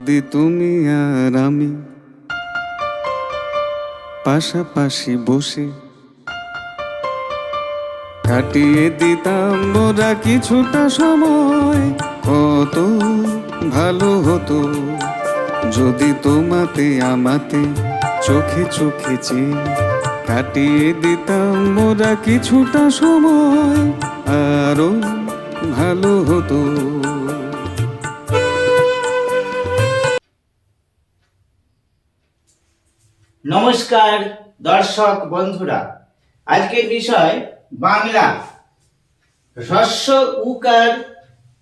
দি তুমি আর আমি পাশাপাশি বসে কাটিয়ে দিতাম মোরা কিছুটা সময়, কত ভালো হতো। যদি তোমাতে, আমাতে চোখে চোখে চেয়ে কাটিয়ে দিতাম মোরা কিছুটা সময়, আরও ভালো হতো। নমস্কার, দর্শক বন্ধুরা। আজকের বিষয় বাংলা। হ্রস্ব উকার,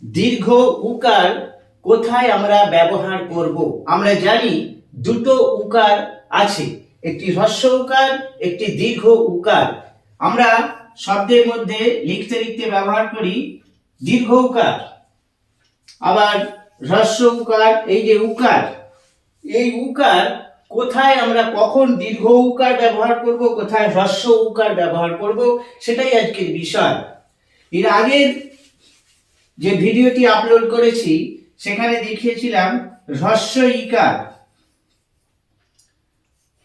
দীর্ঘ উকার কোথায় আমরা ব্যবহার করব? আমরা জানি দুটো উকার আছে। একটি হ্রস্ব উকার, একটি দীর্ঘ উকার। আমরা শব্দের মধ্যে লিখতে লিখতে ব্যবহার করি দীর্ঘ উকার। আবার হ্রস্ব উকার, এই যে উকার, এই উকার কোথায় আমরা কখন দীর্ঘ উকার ব্যবহার করব, কোথায় হ্রস্ব উকার ব্যবহার করব, সেটাই আজকের বিষয়। এর আগের যে ভিডিওটি আপলোড করেছি, সেখানে দেখিয়েছিলাম হ্রস্ব ইকার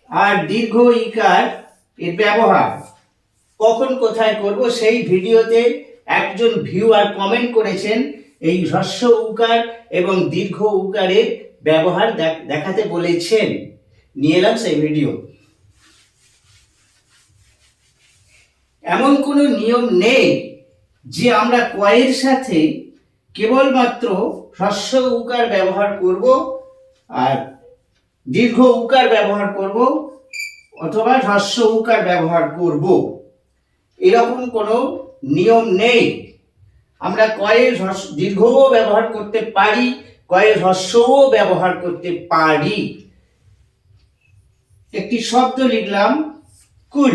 আর দীর্ঘ ইকার এর ব্যবহার। কখন কোথায় করব, সেই ভিডিওতে একজন ভিউয়ার কমেন্ট করেছেন এই হ্রস্ব উকার এবং দীর্ঘ উকারের ব্যবহার দেখ- দেখাতে বলেছেন। নিয়ে এলাম সেই ভিডিও এমন কোনো নিয়ম নেই যে আমরা কয়ের সাথে কেবলমাত্র হ্রস্ব উকার ব্যবহার করব আর দীর্ঘ উকার ব্যবহার করব অথবা হ্রস্ব উকার ব্যবহার করব। এরকম কোনো নিয়ম নেই। আমরা হ্রস্ব দীর্ঘও ব্যবহার করতে পারি, কয়ের হ্রস্বও ব্যবহার করতে পারি। একটি শব্দ লিখলাম কুল।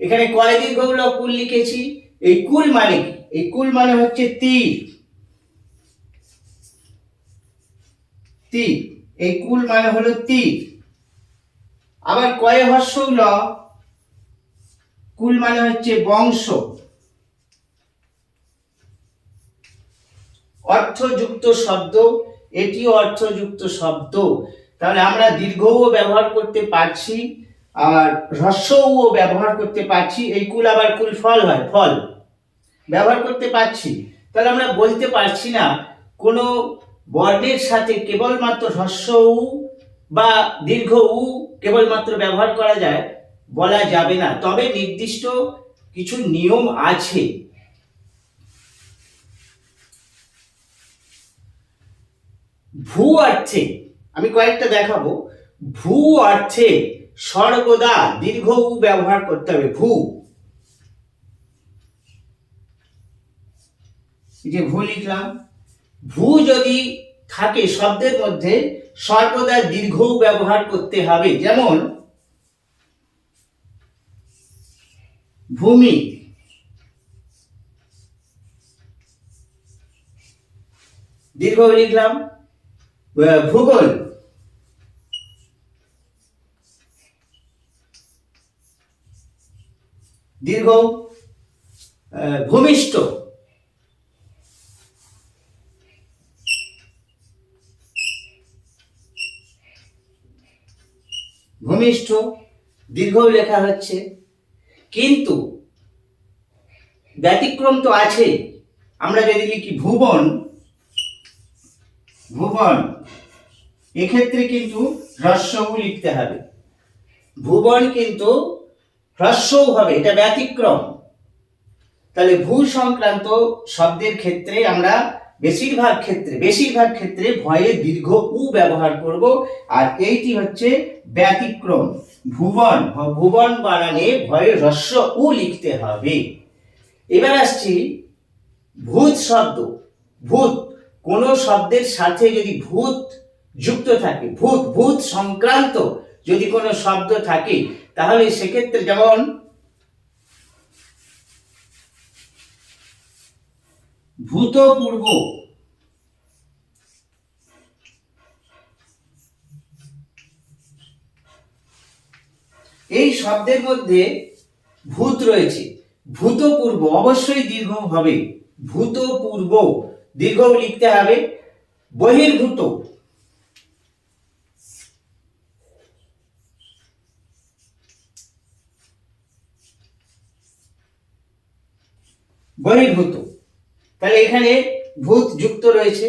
এখানে কয় দীর্ঘগুলো কুল লিখেছি? এই কুল মানে এই কুল মানে হচ্ছে তীর। তীর। এই কুল মানে হলো তীর। আবার কয়ে হর্ষ ল কুল মানে হচ্ছে বংশ। অর্থযুক্ত শব্দ। এটিও অর্থযুক্ত শব্দ। তাহলে আমরা দীর্ঘও ব্যবহার করতে পারছি, আর হ্রস্বও ব্যবহার করতে পারছি, এই কুল আবার কুল ফল হয়, ফল। ব্যবহার করতে পারছি। তাহলে আমরা বলতে পারছি না, কোনো বর্ণের সাথে কেবলমাত্র হ্রস্ব উ বা দীর্ঘ উ কেবলমাত্র ব্যবহার করা যায়, বলা যাবে না। তবে নির্দিষ্ট কিছু নিয়ম আছে। ভূ অর্থে আমি কয়েকটা দেখাবো। ভূ অর্থে সর্বদা দীর্ঘ উ ব্যবহার করতে হবে, ভূ। যে ভূ লিখলাম। ভূ যদি থাকে শব্দের মধ্যে, সর্বদা দীর্ঘ ব্যবহার করতে হবে। যেমন, ভূমি। দীর্ঘ লিখলাম। ভূগোল। দীর্ঘ ভূমিষ্ঠ। ভূমিষ্ঠ, দীর্ঘ লেখা হচ্ছে, কিন্তু ব্যতিক্রম তো আছে। আমরা যদি লিখি, ভুবন। ভুবন। এক্ষেত্রে কিন্তু হ্রস্বও লিখতে হবে। ভুবন কিন্তু হ্রস্বও হবে এটা ব্যতিক্রম। তাহলে ভূ সংক্রান্ত শব্দের ক্ষেত্রে আমরা বেশিরভাগ ক্ষেত্রে বেশিরভাগ ক্ষেত্রে ভয়ে দীর্ঘ উ ব্যবহার করব, আর এইটি হচ্ছে ব্যতিক্রম। ভুবন ভুবন বানানে ভয়ে হ্রস্ব উ লিখতে হবে। এবার আসছি ভূত শব্দ। ভূত, কোন শব্দের সাথে যদি ভূত যুক্ত থাকে, ভূত ভূত সংক্রান্ত যদি কোনো শব্দ থাকে তাহলে সেক্ষেত্রে যেমন ভূতপূর্ব এই শব্দের মধ্যে ভূত রয়েছে। ভূতপূর্ব অবশ্যই দীর্ঘ হবে। ভূতপূর্ব দীর্ঘ লিখতে হবে। বহির্ভূত বহির্ভূত। তাহলে এখানে ভূত যুক্ত রয়েছে।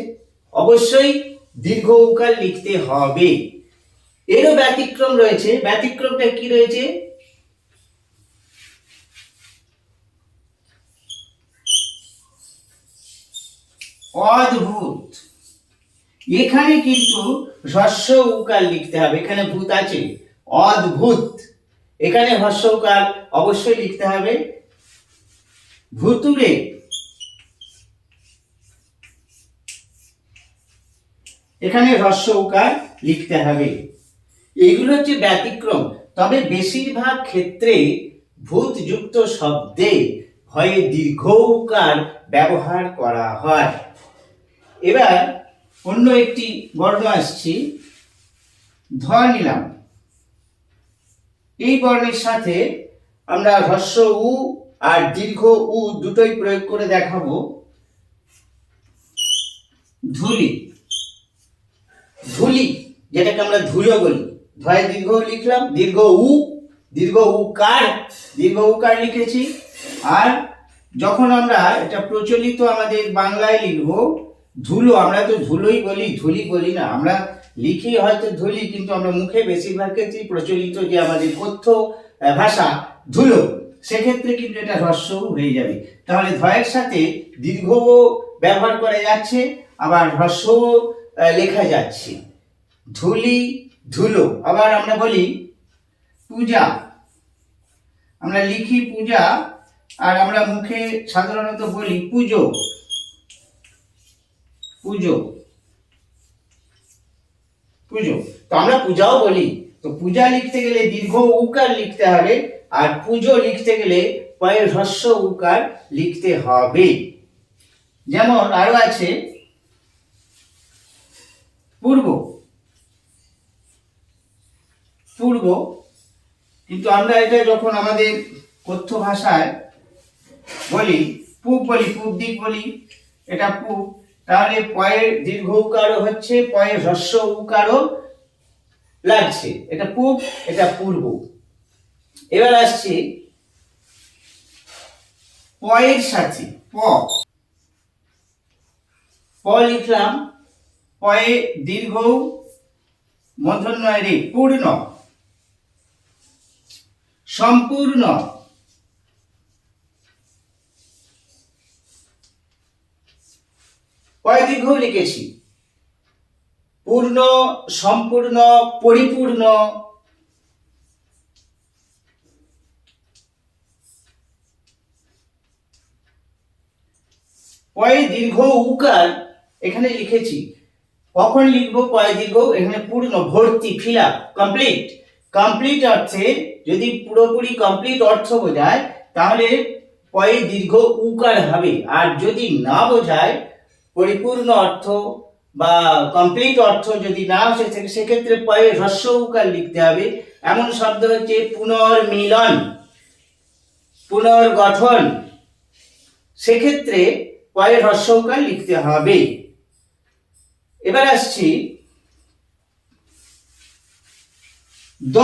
অবশ্যই দীর্ঘ উকার লিখতে হবে। এরও ব্যতিক্রম রয়েছে। ব্যতিক্রমটা কি রয়েছে? অদ্ভুত। এখানে কিন্তু হ্রস্ব উকার লিখতে হবে। এখানে ভূত আছে। অদ্ভুত। এখানে হ্রস্ব উকার অবশ্যই লিখতে হবে। ভুতুরে এখানে হ্রস্ব উকার লিখতে হবে। এগুলো হচ্ছে ব্যতিক্রম। তবে বেশিরভাগ ক্ষেত্রে ভূতযুক্ত শব্দে ভয়ে দীর্ঘ উকার ব্যবহার করা হয়। এবার অন্য একটি বর্ণ আসছি। ধ নিলাম। এই বর্ণের সাথে আমরা হ্রস্ব উ আর দীর্ঘ উ দুটোই প্রয়োগ করে দেখাবো। ধুলি। ধুলি, যেটাকে আমরা ধুলো বলি। ধয় দীর্ঘ লিখলাম, দীর্ঘ উ দীর্ঘ উ কার দীর্ঘ উ কার লিখেছি। আর যখন আমরা এটা প্রচলিত আমাদের বাংলায় লিখব, ধুলো, আমরা তো ধুলোই বলি, ধুলি বলি না। আমরা লিখি হয়তো ধুলি, কিন্তু আমরা মুখে বেশিরভাগ ক্ষেত্রেই প্রচলিত যে আমাদের কথ্য ভাষা, ধুলো। সেক্ষেত্রে কিন্তু এটা হ্রস্ব হয়ে যাবে। তাহলে ধয়ের সাথে দীর্ঘ ব্যবহার করা যাচ্ছে, আবার হ্রস্ব লেখা যাচ্ছে। ধুলি, ধুলো, আবার আমরা বলি পূজা। আমরা লিখি পূজা, আর আমরা মুখে সাধারণত বলি পুজো। পুজো। পুজো। তো আমরা পূজাও বলি। তো পূজা লিখতে গেলে দীর্ঘ উকার লিখতে হবে। আর পুজো লিখতে গেলে পয়ের হ্রস্ব উকার লিখতে হবে। যেমন আরও আছে, পূর্ব। পূর্ব, কিন্তু আমরা এটা যখন আমাদের কথ্য ভাষায় বলি, পূব বলি, পূব দিক বলি, এটা পূব, তাহলে পয়ের দীর্ঘ উকারও হচ্ছে, পয়ের হ্রস্ব উকারও লাগছে। এটা পূব, এটা পূর্ব। এবার আসছি পয়ের সাথে, প। প লিখলাম, পয়ে দীর্ঘ মধ্যন্বয় রে পূর্ণ, সম্পূর্ণ। পয় দীর্ঘ লিখেছি। পূর্ণ, সম্পূর্ণ, পরিপূর্ণ। পয়ে দীর্ঘ উকার এখানে লিখেছি। কখন লিখব পয় দীর্ঘ এখানে পূর্ণ, ভর্তি ফিল কমপ্লিট কমপ্লিট অর্থে যদি পুরোপুরি কমপ্লিট অর্থ বোঝায়, তাহলে পয়ে দীর্ঘ উকার হবে। আর যদি না বোঝায়, পরিপূর্ণ অর্থ বা কমপ্লিট অর্থ যদি না আসে সেক্ষেত্রে পয়ে হ্রস্ব উকার লিখতে হবে। এমন শব্দ হচ্ছে পুনর্মিলন, পুনর্গঠন। সেক্ষেত্রে পয়ে হ্রস্ব উকার লিখতে হবে। এবার আসছি দ।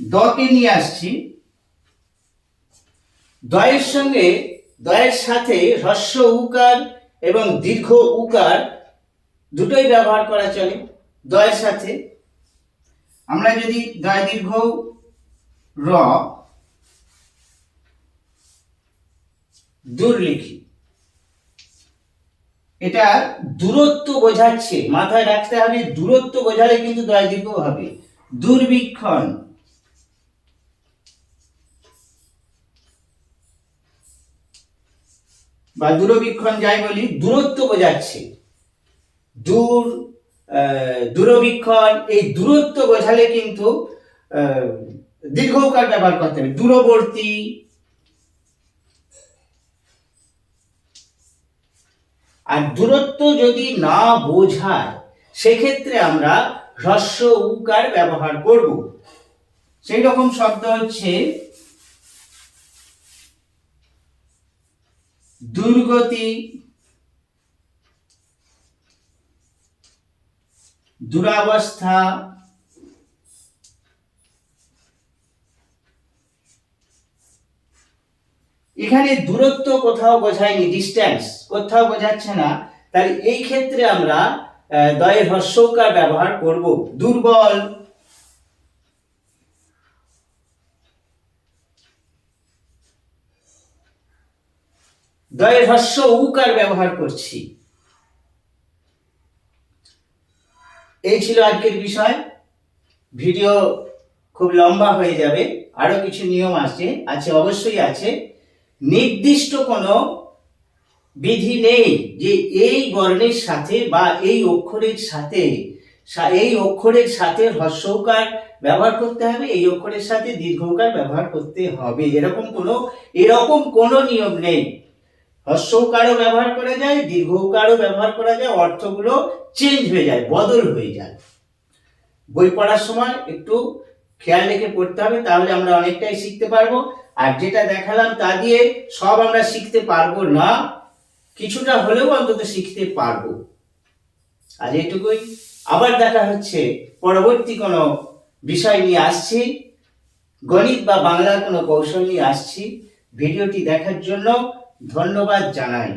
দকে নিয়ে আসছি। দয়ের সঙ্গে, দয়ের সাথে হ্রস্ব উকার এবং দীর্ঘ উকার দুটোই ব্যবহার করা চলে, দয়ের সাথে। আমরা যদি দয়, দীর্ঘ, র দূর লিখি। এটা দূরত্ব বোঝাচ্ছে, মাথায় রাখতে হবে, দূরত্ব বোঝালে কিন্তু দীর্ঘ হবে। দুর্বীক্ষণ। বা দূরবীক্ষণ যাই বলি, দূরত্ব বোঝাচ্ছে। দূর দূরবীক্ষণ, এই দূরত্ব বোঝালে কিন্তু দীর্ঘকার ব্যবহার করতে হবে। দূরবর্তী আর দূরত্ব যদি না বোঝায়, সেক্ষেত্রে আমরা হ্রস্ব উকার ব্যবহার করব। সেই রকম শব্দ হচ্ছে দুর্গতি, দুরাবস্থা এখানে দূরত্ব কোথাও বোঝায়নি ডিস্ট্যান্স কোথাও বোঝাচ্ছে না। তাহলে এই ক্ষেত্রে আমরা দয়ের হর্ষকার ব্যবহার করব। দুর্বল। দয়ের হর্ষ উকার ব্যবহার করছি। এই ছিল আজকের বিষয়। ভিডিও খুব লম্বা হয়ে যাবে। আরও কিছু নিয়ম আছে আছে, অবশ্যই আছে। নির্দিষ্ট কোনো বিধি নেই যে এই বর্ণের সাথে বা এই অক্ষরের সাথে এই অক্ষরের সাথে হ্রস্বকার ব্যবহার করতে হবে, এই অক্ষরের সাথে দীর্ঘকার ব্যবহার করতে হবে। এরকম কোনো এরকম কোনো নিয়ম নেই। হ্রস্বকারও ব্যবহার করা যায়, দীর্ঘকারও ব্যবহার করা যায়, অর্থগুলো চেঞ্জ হয়ে যায়, বদল হয়ে যায়। বই পড়ার সময় একটু খেয়াল রেখে পড়তে হবে, তাহলে আমরা অনেকটাই শিখতে পারব। আর যেটা দেখালাম তা দিয়ে সব আমরা শিখতে পারব না, কিছুটা হলেও অন্তত শিখতে পারব। আর এটুকুই। আবার দেখা হচ্ছে, পরবর্তী কোনো বিষয় নিয়ে আসছি। গণিত বা বাংলার কোনো কৌশল নিয়ে আসছি। ভিডিওটি দেখার জন্য ধন্যবাদ জানাই।